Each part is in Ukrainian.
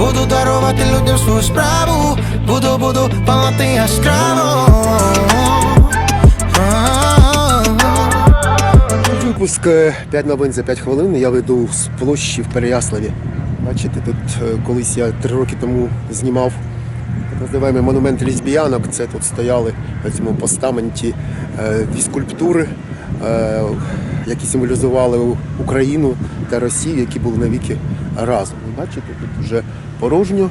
Буду дарувати людям свою справу, буду, буду палати яскраво. Випуск 5 новин за 5 хвилин. Я веду з площі в Переяславі. Бачите, тут е, колись я три роки тому знімав так називаємо монумент лесбіянок. Це тут стояли на цьому постаменті е, дві скульптури, е, які символізували Україну та Росію, які були навіки разом. Бачите, тут вже порожньо,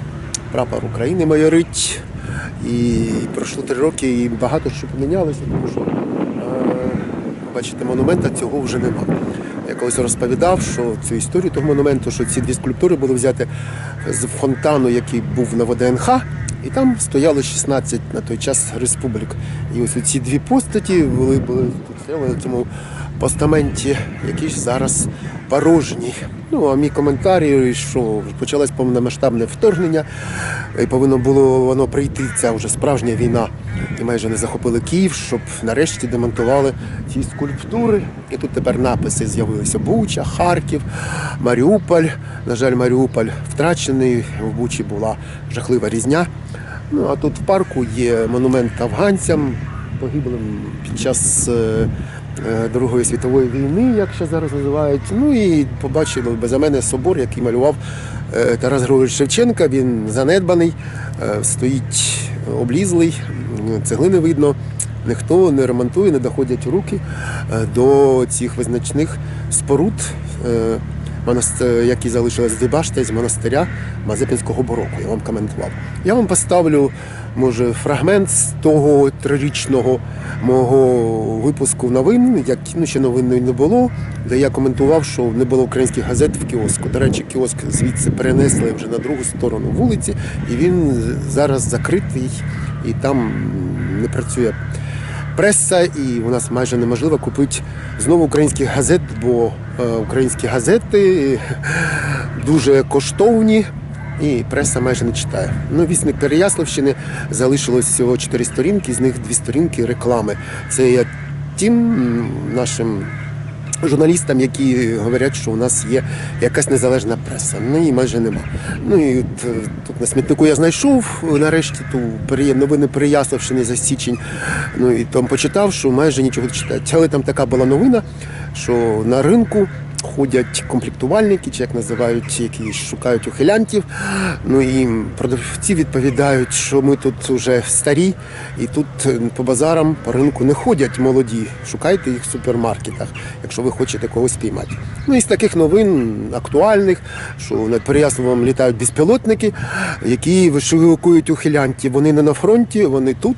прапор України майорить. І пройшло три роки, і багато що помінялося, тому що е, бачите, монумента цього вже нема. Я колись розповідав, що цю історію того монументу, що ці дві скульптури були взяті з фонтану, який був на ВДНХ, і там стояло 16 на той час республік. І ось ці дві постаті були, були стояли на цьому постаменті, який зараз порожній. Ну, а мій коментар, що почалось повномасштабне вторгнення, і повинно було воно прийти, ця вже справжня війна. І майже не захопили Київ, щоб нарешті демонтували ці скульптури. І тут тепер написи з'явилися: Буча, Харків, Маріуполь. На жаль, Маріуполь втрачений. В Бучі була жахлива різня. Ну а тут в парку є монумент афганцям, погиблим під час е, Другої світової війни, як ще зараз називають. Ну і побачили без мене собор, який малював е, Тарас Григорович Шевченка. Він занедбаний, е, стоїть облізлий, цеглини видно. Ніхто не ремонтує, не доходять руки е, до цих визначних споруд, е, які залишились з башти з монастиря Мазепинського бароку. Я вам коментував. Я вам поставлю, може, фрагмент з того трирічного мого випуску новин, як ну, ще новин не було, де я коментував, що не було українських газет в кіоску. До речі, кіоск звідси перенесли вже на другу сторону вулиці, і він зараз закритий, і там не працює преса, і у нас майже неможливо купити знову українських газет, бо е, українські газети дуже коштовні. І преса майже не читає. Ну, вісник Переяславщини залишилось всього чотири сторінки, з них дві сторінки реклами. Це я тим нашим журналістам, які говорять, що у нас є якась незалежна преса. Ну її майже нема. Ну і е, тут на смітнику я знайшов нарешті ту новини Переяславщини за січень. Ну і там почитав, що майже нічого не читають. Але там така була новина, що на ринку. Ходять комплектувальники, чи як називають, які шукають ухилянтів. Ну і продавці відповідають, що ми тут вже старі, і тут е, по базарам, по ринку не ходять молоді. Шукайте їх в супермаркетах, якщо ви хочете когось піймати. Ну і з таких новин актуальних, що над Переяславом літають безпілотники, які вишукують ухилянтів. Вони не на фронті, вони тут.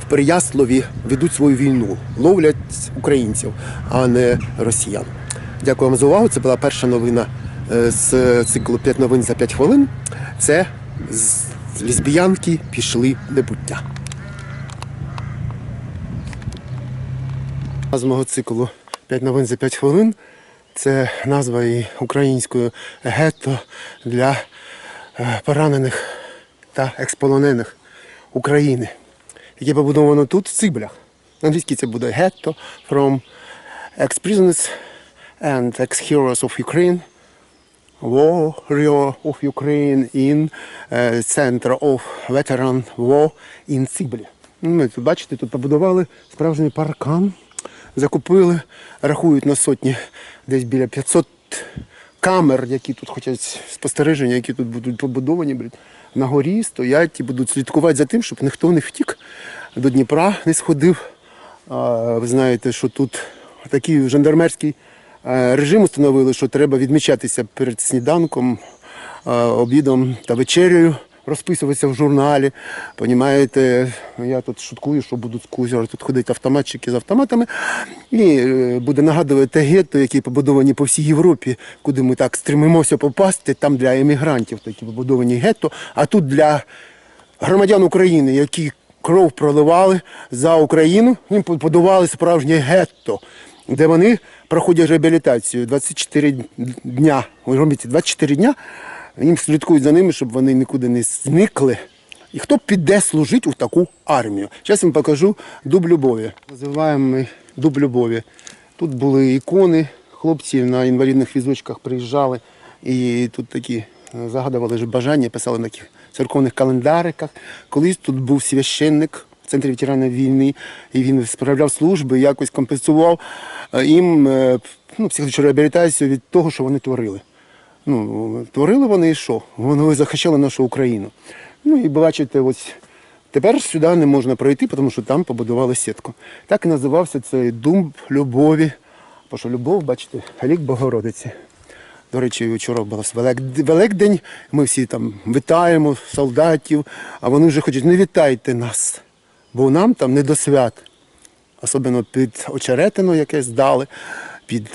В Переяславі ведуть свою війну, ловлять українців, а не росіян. Дякую вам за увагу. Це була перша новина е, з циклу 5 новин за 5 хвилин. Це з лесбіянки пішли небуття. З мого циклу 5 новин за 5 хвилин. Це назва і українською гетто для е, поранених та експолонених України, яке побудовано тут в Циблях. Англійський це буде гетто from ex-prisoners and ex-heroes of Ukraine. Warrior of Ukraine in е, Center of Veteran War in Циблі. Ну, тут бачите, тут побудували справжній паркан, закупили, рахують на сотні, десь біля 500 камер, які тут хочуть спостереження, які тут будуть побудовані, блядь, на горі стоять і будуть слідкувати за тим, щоб ніхто не втік. до Дніпра не сходив. А, Ви знаєте, що тут такий жандармерський режим установили, що треба відмічатися перед сніданком, е, обідом та вечерею, розписуватися в журналі. Понімаєте, я тут шуткую, що будуть скузер, тут ходять автоматчики з автоматами. І е, буде нагадувати гетто, які побудовані по всій Європі, куди ми так стремимося попасти, там для емігрантів такі побудовані гетто, а тут для громадян України, які кров проливали за Україну, їм побудували справжнє гетто, де вони проходять реабілітацію 24 дня. Ви розумієте, 24 дня їм слідкують за ними, щоб вони нікуди не зникли. І хто піде служити у таку армію? Зараз вам покажу дуб любові. Називаємо ми дуб любові. Тут були ікони, хлопці на інвалідних візочках приїжджали і тут такі е, загадували бажання, писали на таких церковних календариках. Колись тут був священник в центрі ветеранів війни, і він справляв служби, якось компенсував е, їм е, ну, психологічну реабілітацію від того, що вони творили. Ну, творили вони і що? Вони захищали нашу Україну. Ну і бачите, ось тепер сюди не можна пройти, тому що там побудували сітку. Так і називався цей дум любові. Бо що любов, бачите, лік Богородиці. До речі, вчора був Велик- Великдень, ми всі там вітаємо солдатів, а вони вже хочуть, не вітайте нас, бо нам там не до свят. Особливо під очеретино, яке здали, під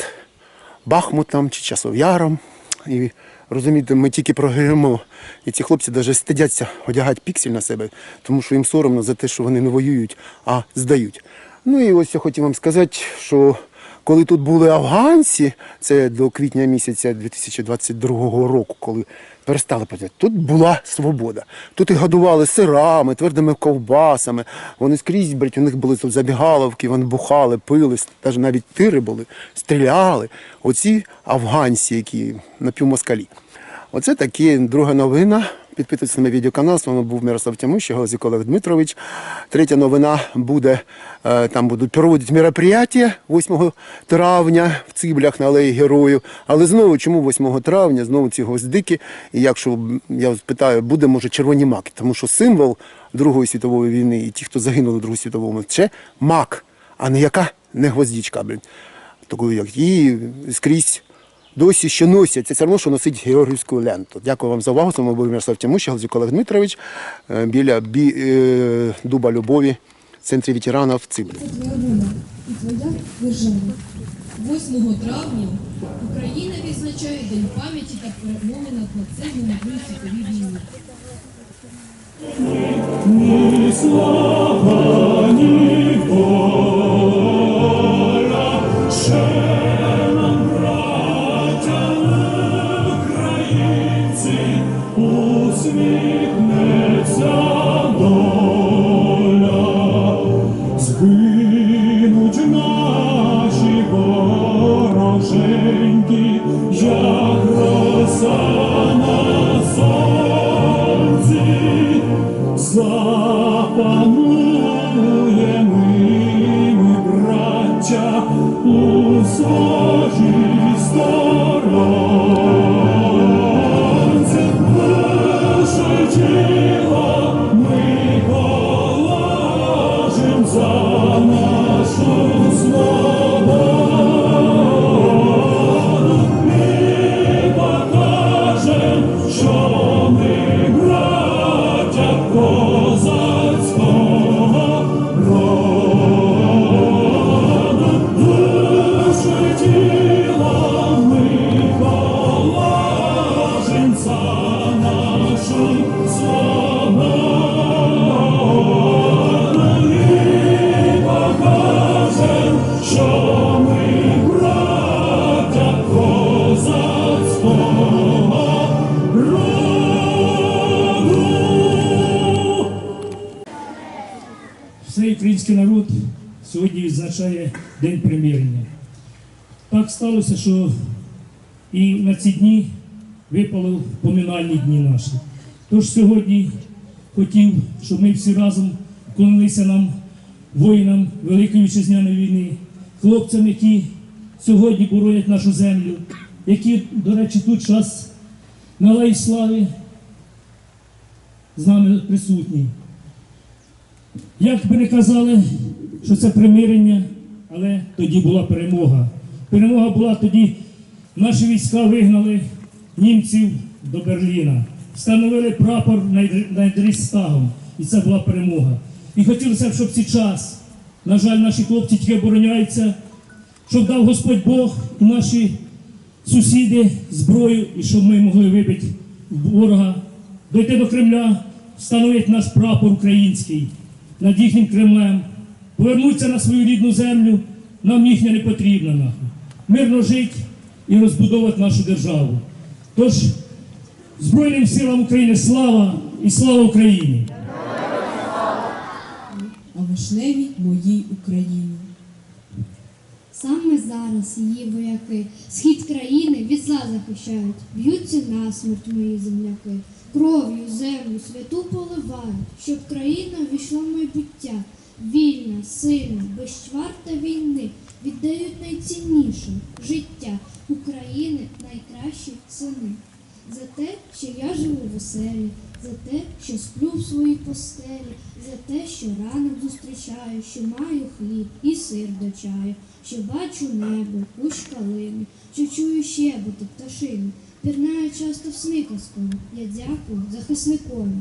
Бахмутом чи Часов'яром. І розумієте, ми тільки програємо. І ці хлопці навіть стидяться одягати піксель на себе, тому що їм соромно за те, що вони не воюють, а здають. Ну і ось я хотів вам сказати, що коли тут були афганці, це до квітня місяця 2022 року, коли перестали працювати, тут була свобода. Тут їх годували сирами, твердими ковбасами. Вони скрізь, блядь, у них були забігаловки, вони бухали, пили, навіть тири були, стріляли. Оці афганці, які напівмоскалі. Оце такі друга новина. Підписуйтесь на мій відеоканал, з вами був Мирослав Тямущий, Галазюк Олег Дмитрович. Третя новина буде, е, там будуть проводити мероприятия 8 травня в Циблях на Алеї Героїв. Але знову, чому 8 травня, знову ці гвоздики, і якщо я питаю, буде, може, червоні маки, тому що символ Другої світової війни і ті, хто загинули в Другій світовому, це мак, а не яка не гвоздічка, блін. Таку, як її скрізь досі ще носять. Це все одно, що носить георгіївську ленту. Дякую вам за увагу. З вами був Мирослав Тямущий, Галзюк Олег Дмитрович е, біля бі, е, Дуба Любові в центрі ветеранів в твоя і твоя держава. 8 травня Україна відзначає День пам'яті та перемоги над нацизмом у Другій світовій війні. Згинуть Що і на ці дні випали поминальні дні наші. Тож сьогодні хотів, щоб ми всі разом вклонилися нам, воїнам Великої Вітчизняної війни, хлопцям, які сьогодні боронять нашу землю, які, до речі, тут час на Алеї Слави з нами присутні. Як би не казали, що це примирення, але тоді була перемога. Перемога була тоді, наші війська вигнали німців до Берліна, встановили прапор над Рейхстагом, і це була перемога. І хотілося б, щоб цей час, на жаль, наші хлопці тільки обороняються, щоб дав Господь Бог і наші сусіди зброю, і щоб ми могли вибити ворога, дойти до Кремля, встановити наш прапор український над їхнім Кремлем, повернутися на свою рідну землю, нам їхня не потрібна нахуй. Мирно жити і розбудовувати нашу державу. Тож, Збройним силам України слава і слава Україні! А вишневі моїй Україні. Саме зараз її вояки, схід країни від зла захищають, б'ються насмерть мої земляки, кров'ю землю святу поливають, щоб країна війшла в майбуття, вільна, сильна, безчварта війни, віддають найцінніше життя України найкращі сини. За те, що я живу в оселі, за те, що сплю в своїй постелі, за те, що ранок зустрічаю, що маю хліб і сир до чаю, що бачу небо, кущ калини, що чую щебети пташини, пірнаю часто в сни. Я дякую захисникові.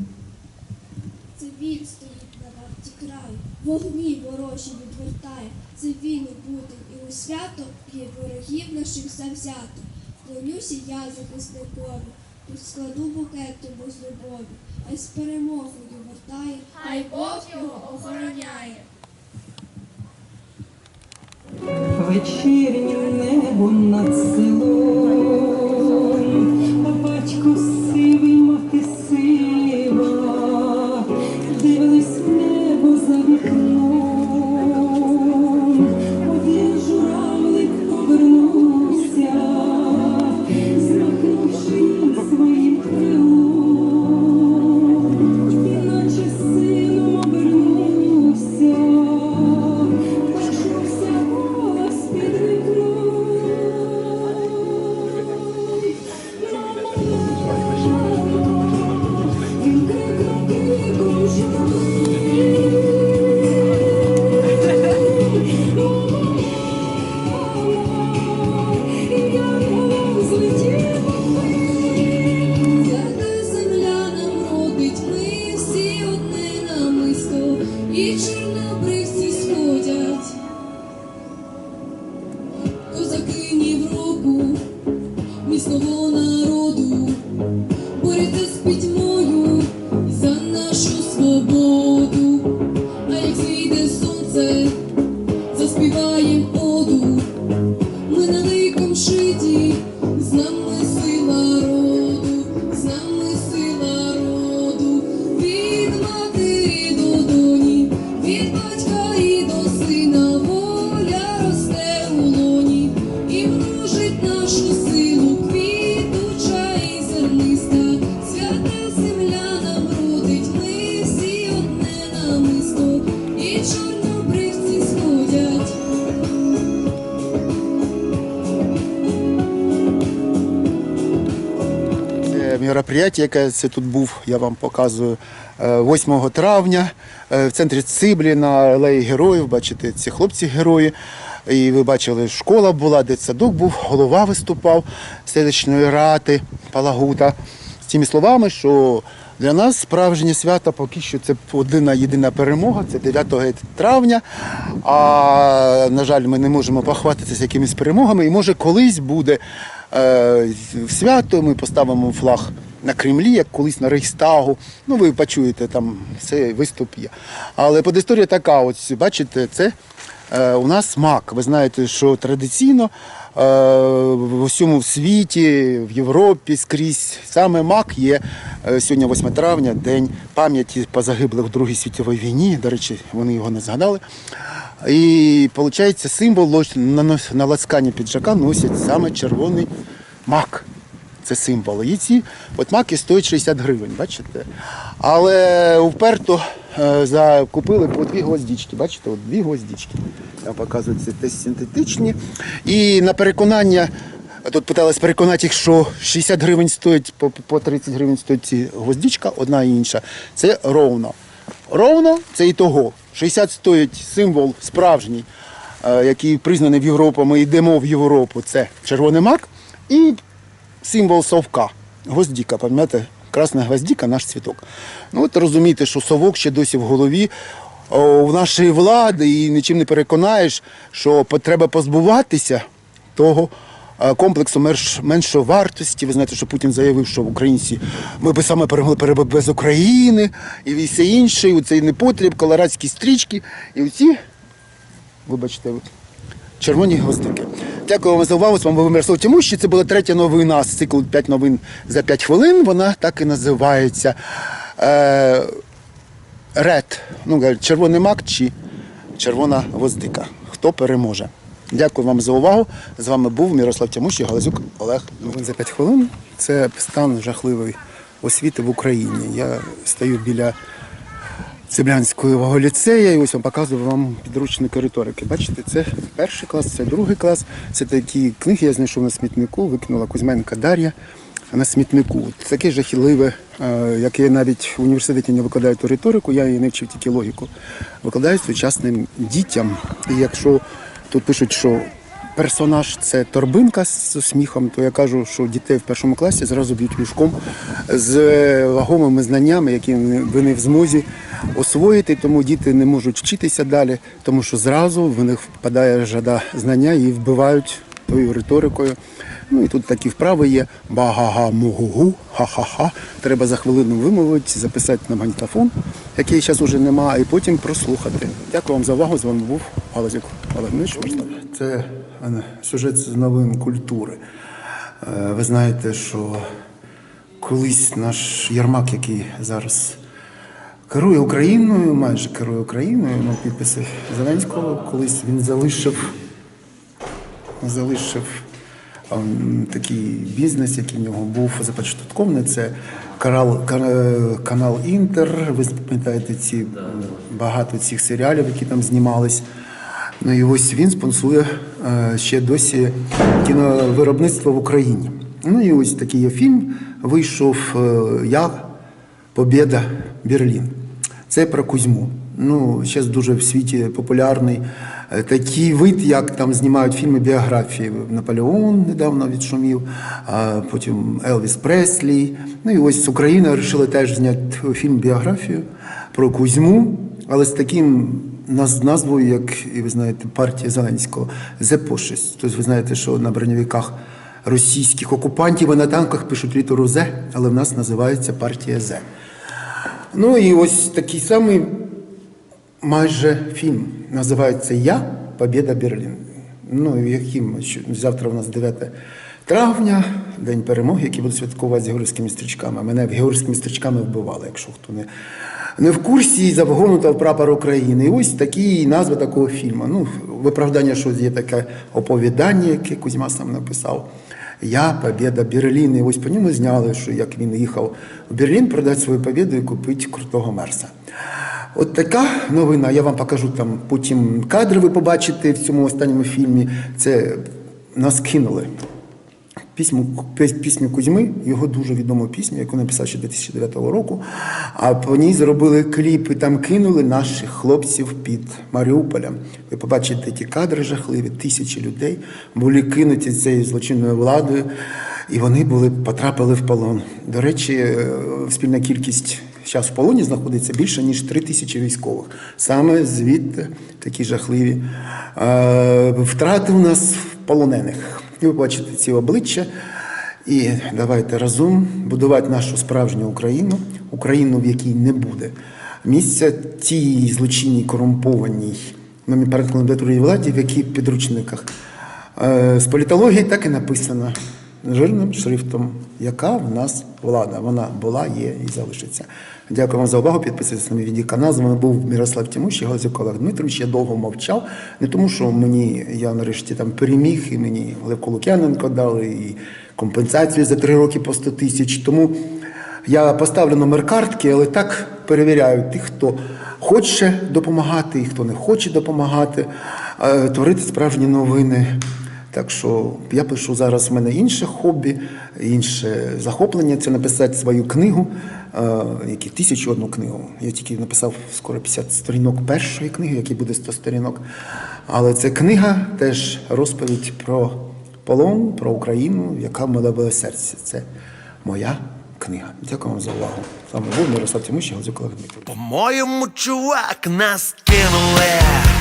Це він варті краю, вогні ворожі відвертає. Це він у будень і у свято п'є ворогів наших завзято. Клонюся я захисникові, тут складу букет тому з любові, а й з перемогою вертає, хай Бог його охороняє. Вечірнє небо над селом, мероприятие, яке це тут був, я вам показую е, 8 травня е, в центрі Циблі на алеї героїв. Бачите, ці хлопці герої. І ви бачили, школа була, де садок був, голова виступав селищної рати Палагута з тими словами, що для нас справжнє свято поки що це одна єдина перемога, це 9 травня. А на жаль, ми не можемо похвастатися якимись перемогами. І може колись буде е, свято, ми поставимо флаг на Кремлі, як колись на Рейхстагу. Ну, ви почуєте, там цей виступ є. Але подісторія така: ось бачите, це у нас мак. Ви знаєте, що традиційно е, в усьому світі, в Європі скрізь саме мак є е, сьогодні 8 травня, день пам'яті позагиблих в Другій світовій війні. До речі, вони його не згадали. І виходить, символ на, нос- піджака носять саме червоний мак. Це символ. І ці от маки стоять 60 гривень, бачите? Але вперто е, закупили по дві гвоздички. Бачите, от дві гвоздички. Я показую, це теж синтетичні. І на переконання, тут питалось переконати їх, що 60 гривень стоїть, по, по 30 гривень стоїть ці гвоздичка, одна і інша. Це ровно. ровно це і того. 60 стоїть символ справжній, е, який признаний в Європу. Ми йдемо в Європу. Це червоний мак і символ совка. Гвоздіка, пам'ятаєте? Красна гвоздіка наш цвіток. Ну от розумієте, що совок ще досі в голові в нашої влади і нічим не переконаєш, що треба позбуватися того е, комплексу менш, меншовартості. Ви знаєте, що Путін заявив, що українці ми би саме перемогли переб- без України і все інше, і цей непотріб, колорадські стрічки, і оці, вибачте, червоні гвоздики. Дякую вам за увагу. З вами був Мирослав Тимущий. Це була третя новина з циклу 5 новин за 5 хвилин. Вона так і називається. Е, Ред. Ну, червоний мак чи червона гвоздика. Хто переможе? Дякую вам за увагу. З вами був Мирослав Тямущий, Галазюк Олег. Новин за 5 хвилин. Це стан жахливої освіти в Україні. Я стою біля Цеблянського ліцея, і ось вам показую вам підручники риторики. Бачите, це перший клас, це другий клас. Це такі книги я знайшов на смітнику, викинула Кузьменка Дар'я на смітнику. Таке жахливе, е, як я навіть в університеті не викладаю ту риторику, я її не вчив тільки логіку. Викладаю сучасним дітям. І якщо тут пишуть, що персонаж це торбинка з сміхом, то я кажу, що дітей в першому класі зразу б'ють мішком з вагомими знаннями, які вони в змозі освоїти, тому діти не можуть вчитися далі, тому що зразу в них впадає жада знання і вбивають тою риторикою. Ну і тут такі вправи є. Ба-га-га, ха-ха-ха. Треба за хвилину вимовити, записати на магнітофон, який зараз уже нема, і потім прослухати. Дякую вам за увагу. З вами був Галазюк Олег Це е, сюжет з новин культури. Е, Ви знаєте, що колись наш Ярмак, який зараз керує Україною, майже керує Україною, ну, підписи Зеленського, колись він залишив залишив такий бізнес, який в нього був започаткований. Це канал, канал Інтер. Ви пам'ятаєте ці багато цих серіалів, які там знімались. Ну і ось він спонсує е, ще досі кіновиробництво в Україні. Ну і ось такий є фільм вийшов е, Я Побєда Берлін. Це про Кузьму. Ну, зараз дуже в світі популярний е, такий вид, як там знімають фільми біографії. Наполеон недавно відшумів, потім Елвіс Преслі. Ну і ось Україна вирішила теж зняти фільм біографію про Кузьму, але з таким назвою, як і ви знаєте, партія Зеленського Зепошесть. Тобто ви знаєте, що на броньовиках російських окупантів і на танках пишуть літеру З, але в нас називається партія З. Ну і ось такий самий майже фільм. Називається Я Побєда Берлін. Ну, яким завтра у нас 9 травня, День перемоги, який буде святкувати з георгійськими стрічками. Мене георгійськими стрічками вбивали, якщо хто не, не в курсі, завгонута в прапор України. І ось такі назва такого фільму. Ну, виправдання, що є таке оповідання, яке Кузьма сам написав. Я Побєда Берлін. І ось по ньому зняли, що як він їхав в Берлін продати свою побіду і купити крутого мерса. От така новина. Я вам покажу там потім кадри. Ви побачите в цьому останньому фільмі. Це нас кинули. Пісню, пісню Кузьми, його дуже відому пісню, яку написав ще 2009 року. А по ній зробили кліп і там кинули наших хлопців під Маріуполем. Ви побачите ті кадри жахливі, тисячі людей були кинуті цією злочинною владою, і вони були потрапили в полон. До речі, е, спільна кількість зараз в полоні знаходиться більше ніж три тисячі військових. Саме звідти такі жахливі е, втрати у нас полонених. І ви бачите ці обличчя. І давайте разом будувати нашу справжню Україну, Україну, в якій не буде місця тій злочинній корумпованій номенклатурній владі, в якій в підручниках. Е, З політології так і написано жирним шрифтом, яка в нас влада. Вона була, є і залишиться. Дякую вам за увагу. Підписуйтесь на мій канал. З вами був Мирослав Тимущий, Галазюк Олег Дмитрович. Я довго мовчав. Не тому, що мені я нарешті там переміг, і мені Левко Лук'яненко дали, і компенсацію за три роки по 100 тисяч. Тому я поставлю номер картки, але так перевіряю тих, хто хоче допомагати і хто не хоче допомагати, е, творити справжні новини. Так що я пишу зараз в мене інше хобі, інше захоплення це написати свою книгу е, які тисячу одну книгу. Я тільки написав скоро 50 сторінок першої книги, які буде 100 сторінок. Але це книга теж розповідь про полон, про Україну, яка в серце. Це моя книга. Дякую вам за увагу. Саме був Мирослав Тимощий, Галзюк Олег Дмитрович. По-моєму, чувак, нас кинули.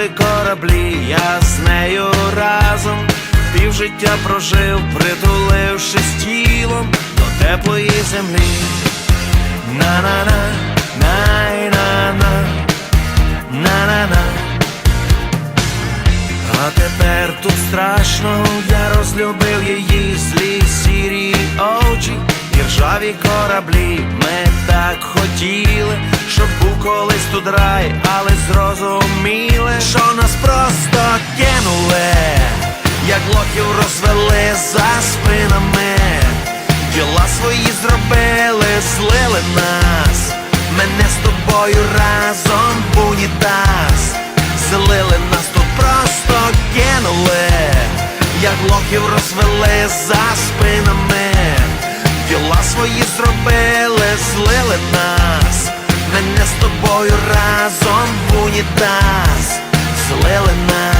Люди кораблі, я з нею разом півжиття прожив, притулившись тілом до теплої землі. На-на-на, най-на-на, на-на-на. А тепер тут страшно, я розлюбив її злі сірі очі, і ржаві кораблі. Ми так хотіли, щоб був колись тут рай, але зрозуміли, що нас просто кинули, як лохів розвели за спинами, діла свої зробили, злили нас, мене з тобою разом в унітаз. Злили нас тут просто кинули, як лохів розвели за спинами, діла свої зробили, злили нас, мене з тобою разом в унітаз, злили нас.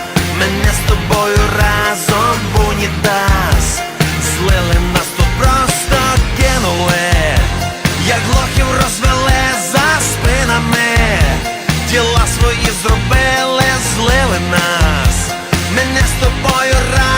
мене з тобою разом в унітаз. Злили нас тут просто кинули, як лохів розвели за спинами, Тіла свої зробили, злили нас, мене з тобою разом